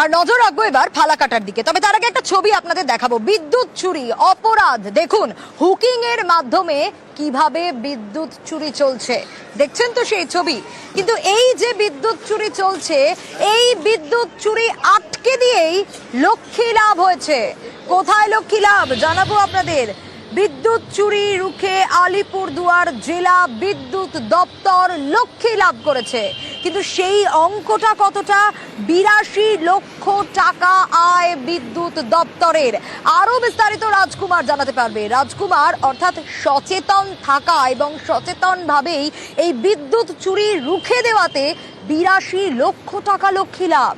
আর নজর রাখব এবার ফালাকাটার দিকে। তবে তার আগে একটা ছবি আপনাদের দেখাবো। বিদ্যুৎ চুরি, অপরাধ। দেখুন হুকিং এর মাধ্যমে কীভাবে বিদ্যুৎ চুরি চলছে। দেখছেন তো সেই ছবি? কিন্তু এই যে বিদ্যুৎ চুরি চলছে, এই বিদ্যুৎ চুরি আটকে দিয়েই লক্ষ্মী লাভ হয়েছে। কোথায় লক্ষ্মী লাভ? জানাব আপনাদের। বিদ্যুৎ চুরি রুখে আলিপুরদুয়ার জেলা বিদ্যুৎ দপ্তর লক্ষ্মী লাভ করেছে। কিন্তু সেই অঙ্কটা কতটা? বিরাশি লক্ষ টাকা আয় বিদ্যুৎ দপ্তরের। আরও বিস্তারিত রাজকুমার জানাতে পারবে। রাজকুমার অর্থাৎ সচেতন থাকা এবং সচেতন ভাবেই এই বিদ্যুৎ চুরি রুখে দেওয়াতে বিরাশি লক্ষ টাকা লক্ষ্মী লাভ।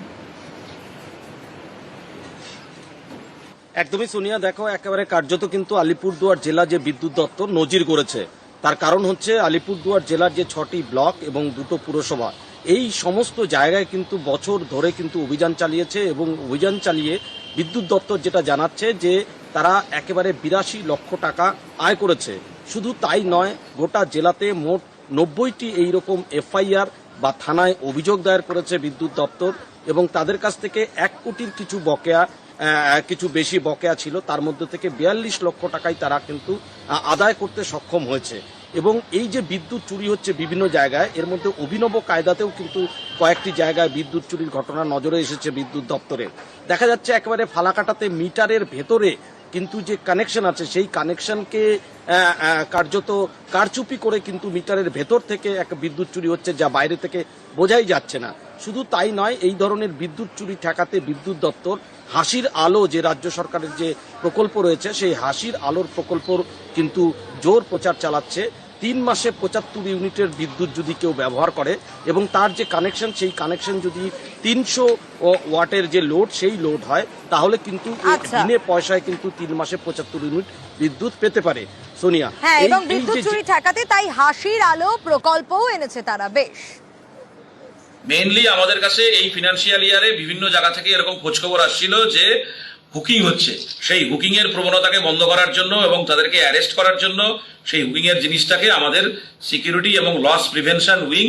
একদমই সোনিয়া, দেখো, একেবারে কার্যত কিন্তু আলিপুরদুয়ার জেলা যে বিদ্যুৎ দপ্তর নজির করেছে, তার কারণ হচ্ছে আলিপুরদুয়ার জেলার যে ছটি ব্লক এবং দুটো পুরসভা এই সমস্ত জায়গায় কিন্তু বছর ধরে কিন্তু অভিযান চালিয়েছে এবং অভিযান চালিয়ে বিদ্যুৎ দপ্তর যেটা জানাচ্ছে যে তারা একেবারে বিরাশি লক্ষ টাকা আয় করেছে। শুধু তাই নয়, গোটা জেলাতে মোট নব্বইটি এইরকম এফআইআর বা থানায় অভিযোগ দায়ের করেছে বিদ্যুৎ দপ্তর এবং তাদের কাছ থেকে এক কোটির কিছু বকেয়া কিছু বেশি বকেয়া ছিল। তার মধ্যে থেকে বিয়াল্লিশ লক্ষ টাকাই তারা কিন্তু আদায় করতে সক্ষম হয়েছে। এবং এই যে বিদ্যুৎ চুরি হচ্ছে বিভিন্ন জায়গায়, এর মধ্যে অভিনব কায়দাতেও কিন্তু কয়েকটি জায়গায় বিদ্যুৎ চুরির ঘটনা নজরে এসেছে বিদ্যুৎ দপ্তরে। দেখা যাচ্ছে একেবারে ফালাকাটাতে মিটারের ভেতরে কিন্তু যে কানেকশন আছে, সেই কানেকশনকে কার্যত কারচুপি করে কিন্তু মিটারের ভেতর থেকে এক বিদ্যুৎ চুরি হচ্ছে যা বাইরে থেকে বোঝাই যাচ্ছে না। শুধু তাই নয় এই ধরনের বিদ্যুৎ চুরি ঠেকাতে বিদ্যুৎ দপ্তর হাসির আলো যে রাজ্য সরকারের যে প্রকল্প রয়েছে সেই হাসির আলোর প্রকল্পর কিন্তু জোর প্রচার চালাচ্ছে। তিন মাসে পঁচাত্তর ইউনিটের বিদ্যুৎ যদি কেউ ব্যবহার করে এবং তার যে কানেকশন সেই কানেকশন যদি তিনশো ওয়াটের যে লোড সেই লোড হয় তাহলে কিন্তু আচ্ছা। পয়সায় কিন্তু তিন মাসে পঁচাত্তর ইউনিট বিদ্যুৎ পেতে পারে। সোনিয়া হ্যাঁ এবং বিদ্যুৎ চুরি ঠেকাতে তাই হাসির আলো প্রকল্পও এনেছে তারা বেশ। মেইনলি আমাদের কাছে এই ফিনান্সিয়াল ইয়ারে বিভিন্ন জায়গা থেকে এরকম খোঁজখবর আসছিল যে হুকিং হচ্ছে। সেই হুকিং এর প্রবণতাকে বন্ধ করার জন্য এবং তাদেরকে অ্যারেস্ট করার জন্য সেই হুকিং এর জিনিসটাকে আমাদের সিকিউরিটি এবং লস প্রিভেনশন উইং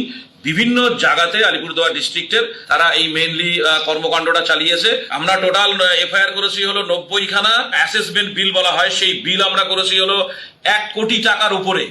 বিভিন্ন জায়গাতে আলিপুরদুয়ার ডিস্ট্রিক্টের তারা এই মেইনলি কর্মকাণ্ডটা চালিয়েছে। আমরা টোটাল এফআইআর করেছি হলো নব্বই খানা অ্যাসেসমেন্ট বিল বলা হয়। সেই বিল আমরা করেছি হলো এক কোটি টাকার উপরে।